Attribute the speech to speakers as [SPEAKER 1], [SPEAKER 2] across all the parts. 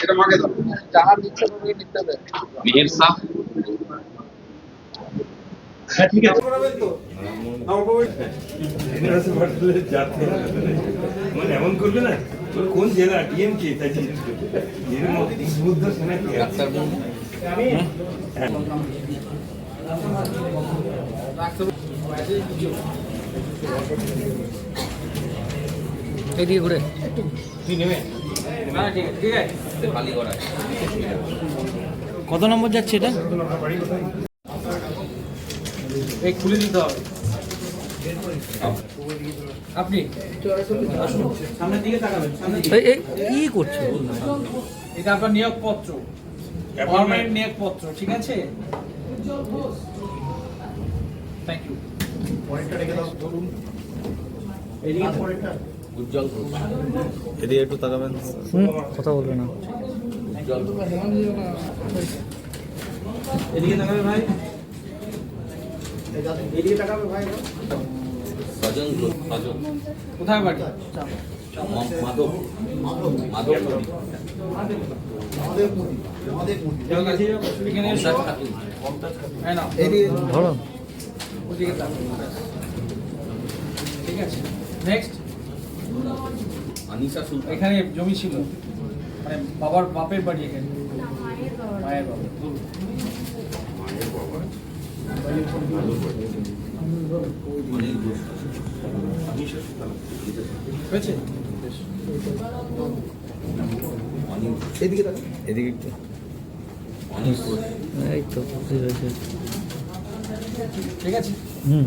[SPEAKER 1] এটা মাকে দাও
[SPEAKER 2] জানার ইচ্ছা করলে নিতে হবে
[SPEAKER 3] মিহির শাহ
[SPEAKER 4] হ্যাঁ ঠিক আছে।
[SPEAKER 5] মানে এমন করবে না তোর কোন জেলা? ডিএমকে তাই জিজ্ঞেস করবে বুদ্ধ সেনা কি?
[SPEAKER 2] এদিকে ঘুরে। কত নম্বর যাচ্ছে এটা?
[SPEAKER 6] এই খুলে দিতে হবে। আপনি আসুন। সামনের দিকে তাকাবেন
[SPEAKER 2] এই- কি করছে?
[SPEAKER 6] এটা আপনার নিয়োগপত্র। গভর্নমেন্ট নিয়োগপত্র ঠিক আছে? থ্যাংক ইউ
[SPEAKER 4] এদিকে একটু তাকাবেন।
[SPEAKER 2] কথা বলবে না।
[SPEAKER 6] এদিকে তাকাবে ভাই? এদিকে তাকাবে ভাই
[SPEAKER 3] সজন সজন
[SPEAKER 6] কোথায় বাড়ি?
[SPEAKER 3] মাধব মাধব।
[SPEAKER 6] এখানে এসো। হ্যাঁ না
[SPEAKER 2] ধরো।
[SPEAKER 6] ঠিক আছে। নেক্সট
[SPEAKER 3] আনিসা সুলতান।
[SPEAKER 6] এখানে জমি ছিল। মানে বাবার বাপের বাড়ি এখানে। মায়ের বাবা। হয়েছে?
[SPEAKER 4] এদিকে এদিকে একটু।
[SPEAKER 2] এই তো
[SPEAKER 6] ঠিক আছে।
[SPEAKER 2] হুম।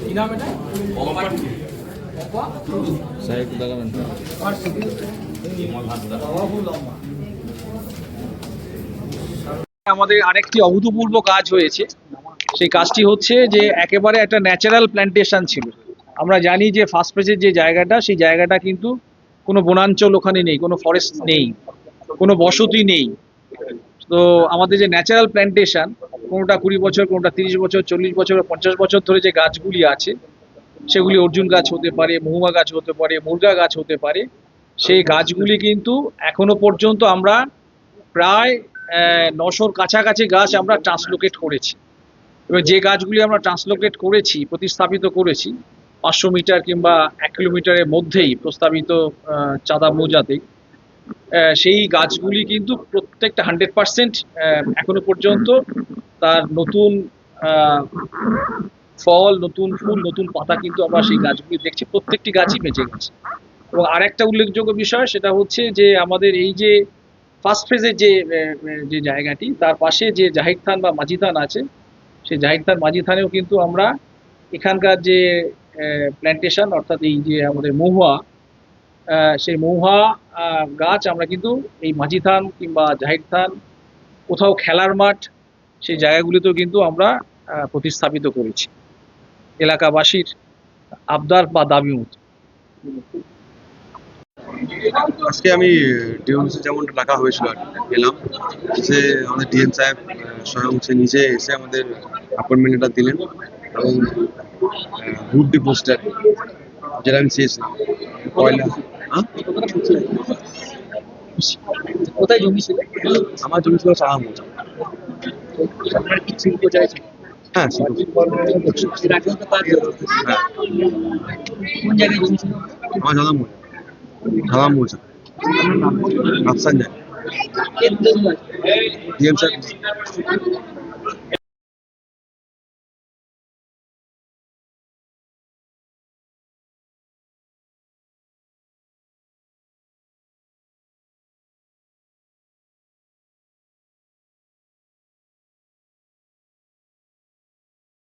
[SPEAKER 6] কি নাম এটা?
[SPEAKER 7] আমাদের আরেকটি অভূতপূর্ব কাজ হয়েছে। সেই কাজটি হচ্ছে যে একেবারে একটা ন্যাচারাল প্ল্যান্টেশন ছিল। আমরা জানি যে ফার্স্ট ফেজের যে জায়গাটা সেই জায়গাটা কিন্তু কোনো বনাঞ্চল ওখানে নেই কোনো ফরেস্ট নেই কোনো বসতি নেই। তো আমাদের যে ন্যাচারাল প্ল্যান্টেশন কোনোটা কুড়ি বছর, কোনোটা তিরিশ বছর, চল্লিশ বছর, পঞ্চাশ বছর ধরে যে গাছগুলি আছে, সেগুলি অর্জুন গাছ হতে পারে মহুমা গাছ হতে পারে, মুরগা গাছ হতে পারে, সেই গাছগুলি কিন্তু এখনও পর্যন্ত আমরা প্রায় নশোর কাছাকাছি গাছ আমরা ট্রান্সলোকেট করেছি। এবার যে গাছগুলি আমরা ট্রান্সলোকেট করেছি, প্রতিস্থাপিত করেছি, পাঁচশো মিটার কিংবা এক কিলোমিটারের মধ্যেই প্রস্তাবিত চাঁদা মৌজাতে সেই গাছগুলি কিন্তু প্রত্যেকটা হান্ড্রেড পার্সেন্ট এখনও পর্যন্ত তার নতুন ফল, নতুন ফুল, নতুন পাতা কিন্তু আমরা সেই গাছগুলি দেখছি। প্রত্যেকটি গাছই বেঁচে গেছে। এবং আরেকটা উল্লেখযোগ্য বিষয়, সেটা হচ্ছে যে আমাদের এই যে ফার্স্ট ফেজের যে যে জায়গাটি, তার পাশে যে জাহিদ থান বা মাঝি থান আছে, সেই জাহিদ থান মাঝি থানেও কিন্তু আমরা এখানকার যে প্ল্যান্টেশন অর্থাৎ এই যে আমাদের মহুয়া সেই আহ, গাছ আমরা কিন্তু এই মাঝি থান কিংবা জাহিদ থান কোথাও খেলার মাঠ সেই জায়গাগুলিতেও কিন্তু আমরা প্রতিস্থাপিত করেছি এলাকাবাসীর আবদার বা দাবি মতো
[SPEAKER 1] আজকে আমি ডিএমসি যেমন ডাকা হয়েছিল আর এলাম সে আমাদের ডিএম সাহেব স্বয়ং সে নিজে এসে আমাদের অ্যাপয়েন্টমেন্ট এটা দিলেন এবং গ্রুপ ডি পোস্টার যেটা আমি চেয়েছিলাম পয়লা?
[SPEAKER 7] কোথায় জমি ছিল
[SPEAKER 1] আমার জমি ছিল চাহা মোচা
[SPEAKER 7] আপনার কি শিল্প চাইছে
[SPEAKER 1] হ্যাঁ শিল্প।
[SPEAKER 7] এর আগেও তো কাজ হয়েছে।
[SPEAKER 1] হ্যাঁ
[SPEAKER 7] কোন জায়গায় জমি ছিল
[SPEAKER 1] আমার ঝালাম মোচা ঝালাম মোচা আফসান যায়
[SPEAKER 7] কেন্দ্র
[SPEAKER 1] ডিএম সাহেব